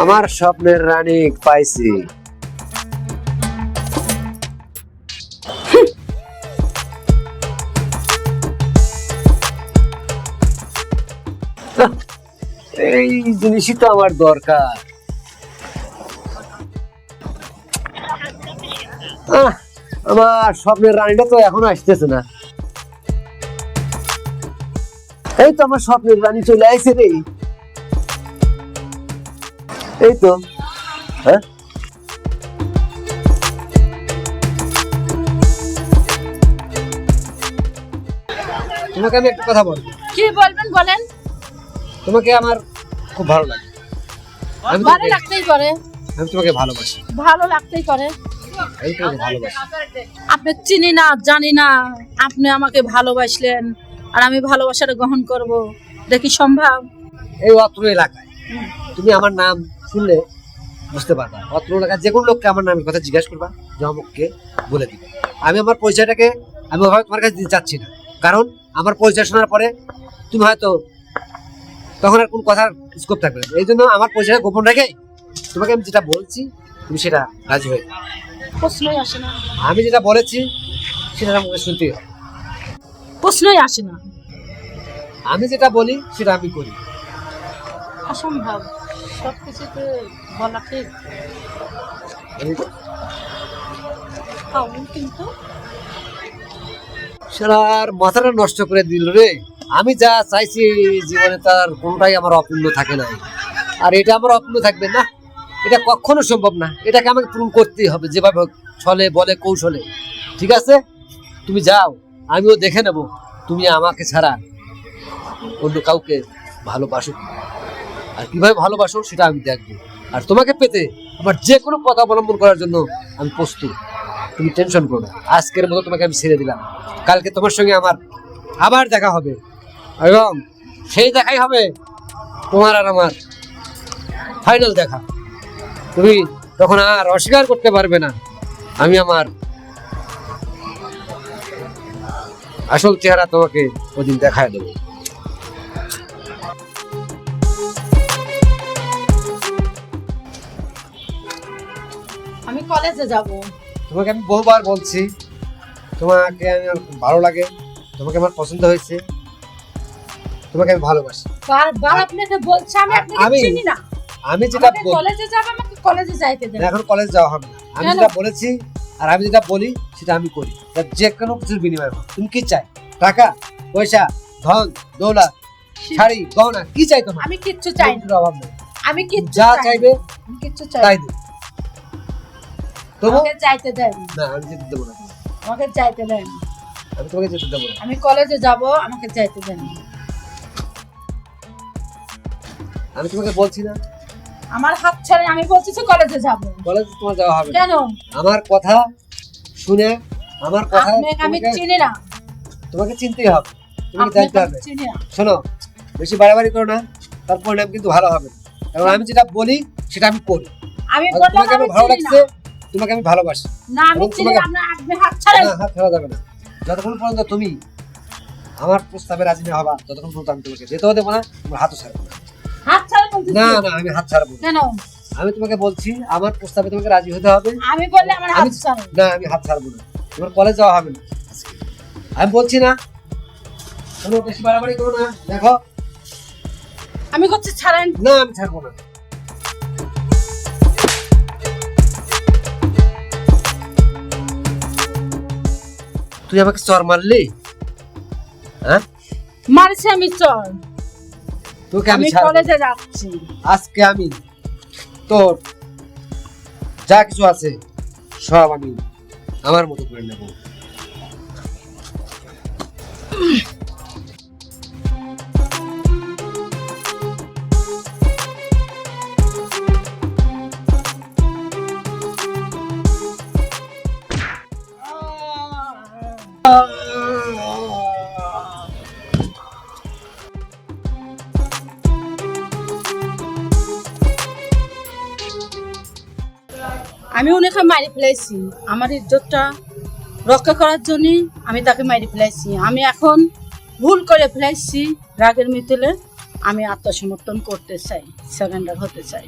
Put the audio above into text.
আমার স্বপ্নের রানী পাইছি। এই জিনিসই তো আমার দরকার। আমার স্বপ্নের রানীটা তো এখনও আসতেছে না। এই তো আমার স্বপ্নের রানী চলে আসছে রে। এই তো। হ্যাঁ? তোমাকে আমি একটা কথা বলব। কি বলবেন বলেন? তোমাকে আমার খুব ভালো লাগে। আমি ভালো লাগতেই পারে। আমি তোমাকে ভালোবাসি। ভালো লাগতেই পারে। আমি তোমাকে ভালোবাসি। আপনি চিনি না জানি না। আপনি আমাকে ভালোবাসলেন আর আমি ভালোবাসাটা গ্রহণ করব। দেখি সম্ভব? এই অত্র এলাকায়। তুমি আমার নাম শুনলে বুঝতে পারবা। অত্র এলাকায় যে কোনো লোককে আমার নামের কথা জিজ্ঞাসা করবা যে অমুককে বলে দিবে। আমি আমার পরিচয়টাকে আমি ওভাবে তোমার কাছে দিতে চাচ্ছি না। কারণ আমার পরিচয় শোনার পরে তুমি হয়তো তখন আর কোন কথার স্কোপ থাকবে না। এই জন্য আমার পরিচয়টা গোপন রেখে তোমাকে আমি যেটা বলছি তুমি সেটা রাজি হয়ে প্রশ্নই আসে না। আমি যেটা বলেছি সেটা আমাকে শুনতে হবে। প্রশ্নই আসে না। আমি যেটা বলি সেটা আমি করি। অসম্ভব। সব কিছুতে বলা ঠিক কিন্তু। শালার মাথাটা নষ্ট করে দিল রে। আমি যা চাইছি জীবনে তার কোনটাই আমার অপূর্ণ থাকে না আর এটা আমার অপূর্ণ থাকবে না। এটা কখনো সম্ভব না। এটাকে আমাকে পূরণ করতেই হবে যেভাবে হোক, ছলে বলে কৌশলে। ঠিক আছে? তুমি যাও আমিও দেখে নেব। তুমি আমাকে ছাড়া অন্য কাউকে ভালোবাসো আর কীভাবে ভালোবাসো সেটা আমি দেখব। আর তোমাকে পেতে আমার যে কোনো পথ অবলম্বন করার জন্য আমি প্রস্তুত। তুমি টেনশন করো না। আজকের মতো তোমাকে আমি ছেড়ে দিলাম। কালকে তোমার সঙ্গে আমার আবার দেখা হবে। এবং সেই দেখাই হবে তোমার আর আমার। ফাইনাল দেখা। তুমি তখন আর অস্বীকার করতে পারবে না। আমি আমার আসল চেহারা তোমাকে ওদিন দেখায় দেবো। আমি কলেজে যাব। তোমাকে আমি বহুবার বলছি তোমাকে আমি আমার ভালো লাগে তোমাকে আমার পছন্দ হয়েছে। তোমাকে আমি ভালোবাসি। বারবার আপনাকে বলছি আমি আপনাকে চিনি না। আমি যেটা বলি কলেজে যাব আমাকে কলেজে যাইতে দেন এখন কলেজ যাওয়া হবে না। আমি যেটা বলেছি আর আমি যেটা বলি সেটা আমি করি। তা যে কোনো কিছুর বিনিময় হোক। তুমি কি চাই? টাকা পয়সা ধন দৌলা শাড়ি গহনা কি চাই তোমার? আমি কিচ্ছু চাই না। অভাব নেই। আমি কিচ্ছু যা চাইবে আমি কিচ্ছু চাই তাই। দেব তবু যাইতে দেন। না আমি যেতে দেবো না। আমাকে যাইতে দেন। আমি তোমাকে যেতে দেবো না। আমি কলেজে যাব আমাকে যাইতে দেন। আমি তোমাকে বলছি না। আমার হাত ছেড়ে আমি বলছি যে কলেজে যাব। কলেজ তোমার যাওয়া হবে কেন? আমার কথা শুনে আমার কথা আমি চিনি না। তোমাকে চিনতেই হবে। আপনাকে জানতে হবে। শোনো বেশি বাড়াবাড়ি করো না। তার পরিণাম কিন্তু ভালো হবে কারণ আমি যেটা বলি সেটা আমি করি। আমি বললাম তোমাকে আমি ভালো লাগছে তোমাকে আমি ভালোবাসি। না আমি চিনি না আপনি হাত ছাড়েন না হাত ফেলা যাবে না। যতক্ষণ পর্যন্ত তুমি আমার প্রস্তাবে রাজি না হবা ততক্ষণ পর্যন্ত আমি তোমাকে যেতেও দেবো না তোমার হাতও ছাড়বো না। হাত বলতেছি। না না আমি হাত ছাড়বো কেন? আমি তোমাকে বলছি আমার প্রস্তাবে তোমাকে রাজি হতে হবে। আমি বললে আমার হাত ছাড়েন না আমি হাত ছাড়বো না। তোমার কলেজ যাওয়া হবে না। আমি বলছি না। কোনো বেশি বাড়াবাড়ি করো না। দেখো। আমি করছি ছাড়েন। না আমি ছাড়বো না। তুই আমাকে চর মারলি? হ্যাঁ? মারছি আমি চল তোকে আমি। কলেজে যাচ্ছি আজকে আমি তোর যা কিছু আছে সব আমি আমার মতো করে নেব আমি ওনাকে মারি ফেলাইছি। আমার ইজ্জতটা রক্ষা করার জন্য আমি তাকে মারি ফেলাইছি। আমি এখন ভুল করে ফেলাইছি। রাগের মিতলে আমি আত্মসমর্পণ করতে চাই সারেন্ডার হতে চাই।